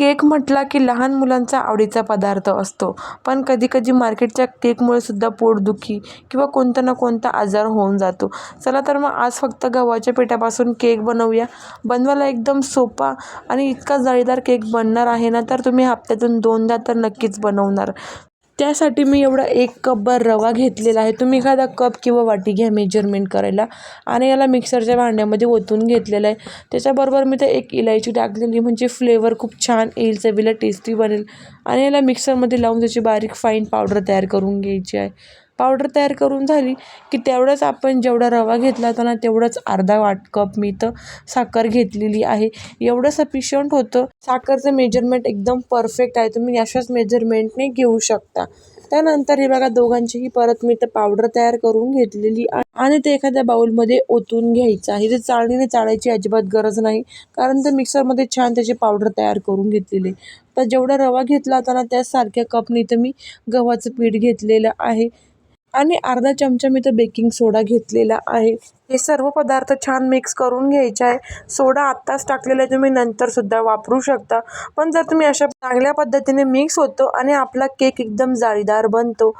Cake म्हटला की लहान मुलांचा आवडीचा पदार्थ असतो. पण कधीकधी मार्केटच्या केकमुळे सुद्धा पोटदुखी किंवा कोणता ना कोणता आजार होऊन जातो. चला तर मग आज फक्त गव्हाच्या पिठापासून केक बनवूया. बनवायला एकदम सोपा आणि इतका जाळीदार केक बनणार आहे ना तर तुम्ही हप्त्यातून दोनदा तर नक्कीच बनवणार. त्यासाठी मी एवढा एक कपभर रवा घेतलेला आहे. तुम्ही एखादा कप किंवा वाटी घ्या मेजरमेंट करायला. आणि याला मिक्सरच्या भांड्यामध्ये ओतून घेतलेलं आहे. त्याच्याबरोबर मी तर एक इलायची टाकलेली म्हणजे फ्लेवर खूप छान येईल चवीला टेस्टी बनेल. आणि याला मिक्सरमध्ये लावून त्याची बारीक फाईन पावडर तयार करून घ्यायची आहे. पावडर तयार करून झाली की तेवढंच आपण जेवढा रवा घेतला होता ना तेवढंच अर्धा वाट कप मी तर साखर घेतलेली आहे. एवढं सफिशियंट होतं. साखरचं मेजरमेंट एकदम परफेक्ट आहे. तुम्ही अशाच मेजरमेंटने घेऊ शकता. त्यानंतर हे बघा दोघांचीही परत मी तर पावडर तयार करून घेतलेली आणि ते एखाद्या बाऊलमध्ये ओतून घ्यायचं आहे. ते चाळणीने चाळायची अजिबात गरज नाही. कारण ते मिक्सरमध्ये छान त्याची पावडर तयार करून घेतलेली. तर जेवढा रवा घेतला होता ना त्याचसारख्या कपनी तर मी गव्हाचं पीठ घेतलेलं आहे. आणि अर्धा चमचा मी तर बेकिंग सोडा घेतलेला आहे. हे सर्व पदार्थ छान मिक्स करून घ्यायचे आहे. सोडा आत्ताच टाकलेला आहे तुम्ही नंतरसुद्धा वापरू शकता. पण जर तुम्ही अशा चांगल्या पद्धतीने मिक्स होतो आणि आपला केक एकदम जाळीदार बनतो.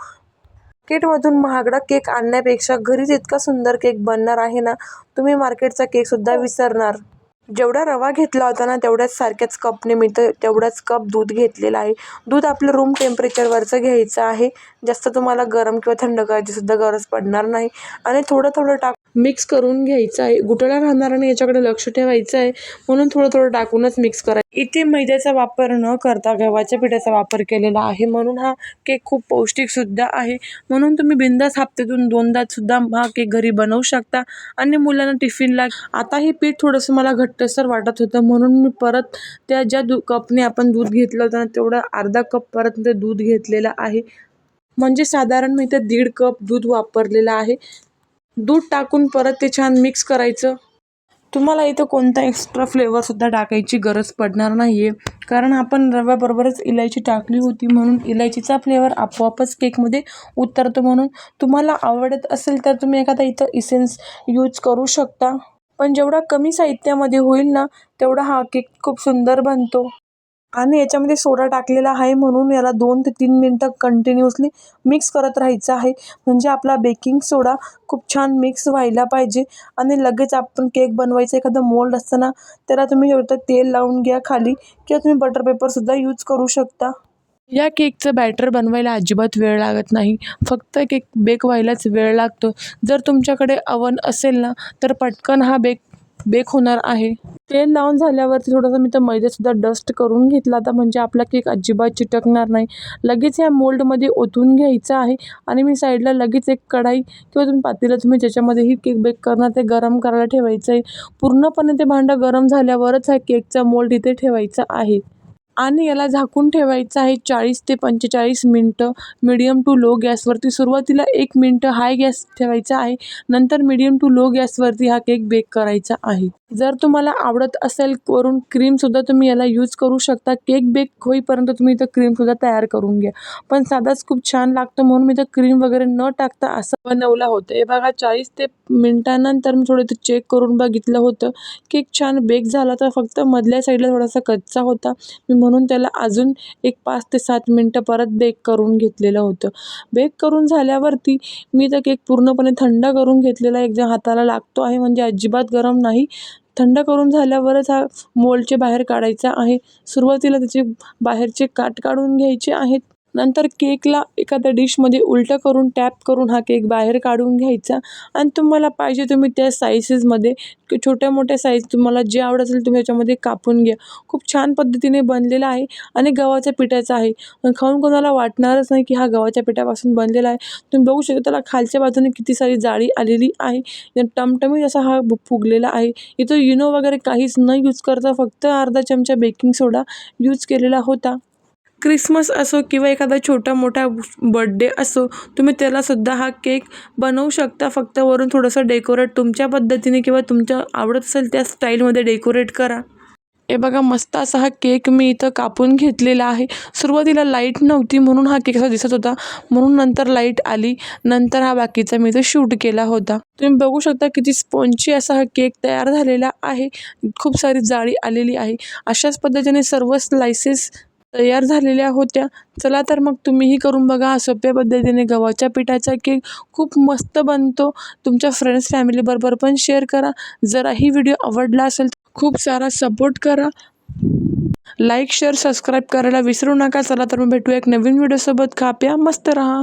मार्केटमधून महागडा केक आणण्यापेक्षा घरीच इतका सुंदर केक बनणार आहे ना तुम्ही मार्केटचा केकसुद्धा विसरणार. जेवढा रवा घेतला होता ना तेवढ्याच सारख्याच कपने मी तर तेवढाच कप दूध घेतलेला आहे. दूध आपलं रूम टेम्परेचरवरचं घ्यायचं आहे. जास्त तुम्हाला गरम किंवा थंड करायची सुद्धा गरज पडणार नाही. आणि थोडं थोडं टाक मिक्स करून घ्यायचं आहे. गुटळा राहणार नाही याच्याकडे लक्ष ठेवायचं आहे. म्हणून थोडं थोडं टाकूनच मिक्स करायचं इथे मैद्याचा वापर न करता गव्हाच्या पिठाचा वापर केलेला आहे. म्हणून हा केक खूप पौष्टिकसुद्धा आहे. म्हणून तुम्ही बिंदास हप्त्यातून दोनदासुद्धा हा केक घरी बनवू शकता. आणि मुलांना टिफिनला आता हे पीठ थोडंसं मला घट्टसर वाटत होतं. म्हणून मी परत त्या ज्या दू कपने आपण दूध घेतलं होतं ना तेवढा अर्धा कप परत ते दूध घेतलेलं आहे. म्हणजे साधारण मी इथं दीड कप दूध वापरलेलं आहे. दूध टाकून परत ते छान मिक्स करायचं. तुम्हाला इथं कोणता एक्स्ट्रा फ्लेवरसुद्धा टाकायची गरज पडणार नाही आहे कारण आपण रव्याबरोबरच इलायची टाकली होती म्हणून इलायचीचा फ्लेवर आपोआपच केकमध्ये उतरतो म्हणून तुम्हाला आवडत असेल तर तुम्ही एखादा इथं इसेन्स यूज करू शकता. पण जेवढा कमी साहित्यामध्ये होईल ना तेवढा हा केक खूप सुंदर बनतो. आणि याच्यामध्ये सोडा टाकलेला आहे म्हणून याला दोन ते तीन मिनटं कंटिन्युअसली मिक्स करत राहायचं आहे. म्हणजे आपला बेकिंग सोडा खूप छान मिक्स व्हायला पाहिजे. आणि लगेच आपण केक बनवायचं एखादं मोल्ड असतं ना त्याला तुम्ही एवढं तेल लावून घ्या खाली किंवा तुम्ही बटर पेपरसुद्धा यूज करू शकता. या केकचं बॅटर बनवायला अजिबात वेळ लागत नाही. फक्त केक बेक व्हायलाच वेळ लागतो. जर तुमच्याकडे अवन असेल ना तर पटकन हा बेक बेक होणार आहे. तेल लावून झाल्यावरती थोडंसं मी तर मैद्यासुद्धा डस्ट करून घेतला आता म्हणजे आपला केक अजिबात चिटकणार नाही. लगेच या मोल्डमध्ये ओतून घ्यायचं आहे आणि मी साईडला लगेच एक कढाई किंवा तुम्ही पातेलं तुम्ही ज्याच्यामध्येही केक बेक करणार ते गरम करायला ठेवायचं आहे पूर्णपणे ते भांडं गरम झाल्यावरच हा केकचा मोल्ड इथे ठेवायचा आहे. आणि याला झाकून ठेवायचं आहे चाळीस ते पंचेचाळीस मिनटं. मिडियम टू लो गॅसवरती सुरुवातीला एक मिनटं हाय गॅस ठेवायचा आहे. नंतर मिडियम टू लो गॅसवरती हा केक बेक करायचा आहे. जर तुम्हाला आवडत असेल वरून क्रीमसुद्धा तुम्ही याला यूज करू शकता. केक बेक होईपर्यंत तुम्ही इथं क्रीमसुद्धा तयार करून घ्या. पण साधाच खूप छान लागतं म्हणून मी तर क्रीम वगैरे न टाकता असं बनवला होतं. हे बघा चाळीस ते मिनटानंतर मी थोडं इथं चेक करून बघितलं होतं. केक छान बेक झाला तर फक्त मधल्या साईडला थोडासा कच्चा होता. मी म्हणून म्हणून त्याला अजून एक पाच ते सात मिनटं परत बेक करून घेतलेलं होतं. बेक करून झाल्यावरती मी तर केक पूर्णपणे थंड करून घेतलेला एक हाताला लागतो आहे म्हणजे अजिबात गरम नाही. थंड करून झाल्यावरच हा मोल्डचे बाहेर काढायचा आहे. सुरुवातीला त्याचे बाहेरचे काट काढून घ्यायचे आहेत. नंतर केकला एखाद्या डिशमध्ये उलटं करून टॅप करून हा केक बाहेर काढून घ्यायचा. आणि तुम्हाला पाहिजे तुम्ही त्या साईजेसमध्ये की छोट्या मोठ्या साईज तुम्हाला जे आवडत असेल तुम्ही याच्यामध्ये कापून घ्या. खूप छान पद्धतीने बनलेला आहे आणि गव्हाच्या पिठाचा आहे. खाऊन कोणाला वाटणारच नाही की हा गव्हाच्या पिठापासून बनलेला आहे. तुम्ही बघू शकता त्याला खालच्या बाजूने किती सारी जाळी आलेली आहे. टमटमीत असा हा फुगलेला आहे. इथं युनो वगैरे काहीच न यूज करता फक्त अर्धा चमचा बेकिंग सोडा यूज केलेला होता. क्रिसमस असो किंवा एखादा छोटा मोठा बड्डे असो तुम्ही त्यालासुद्धा हा केक बनवू शकता. फक्त वरून थोडंसं डेकोरेट तुमच्या पद्धतीने किंवा तुमच्या आवडत असेल त्या स्टाईलमध्ये डेकोरेट करा. हे बघा मस्त असा हा केक मी इथं कापून घेतलेला आहे. सुरुवातीला लाइट नव्हती म्हणून हा केक असा दिसत होता. म्हणून नंतर लाइट आली. नंतर हा बाकीचा मी इथं शूट केला होता. तुम्ही बघू शकता किती स्पॉन्ची असा हा केक तयार झालेला आहे. खूप सारी जाळी आलेली आहे. अशाच पद्धतीने सर्व स्लायसेस तयार झालेल्या होत्या. चला तर मग तुम्हीही करून बघा सोप्या पद्धतीने गव्हाच्या पिठाचा केक खूप मस्त बनतो. तुमच्या फ्रेंड्स फॅमिलीबरोबर पण शेअर करा. जरा ही व्हिडिओ आवडला असेल तर खूप सारा सपोर्ट करा. लाईक शेअर सबस्क्राईब करायला विसरू नका. चला तर मग भेटू एक नवीन व्हिडिओसोबत खाप्या मस्त रहा.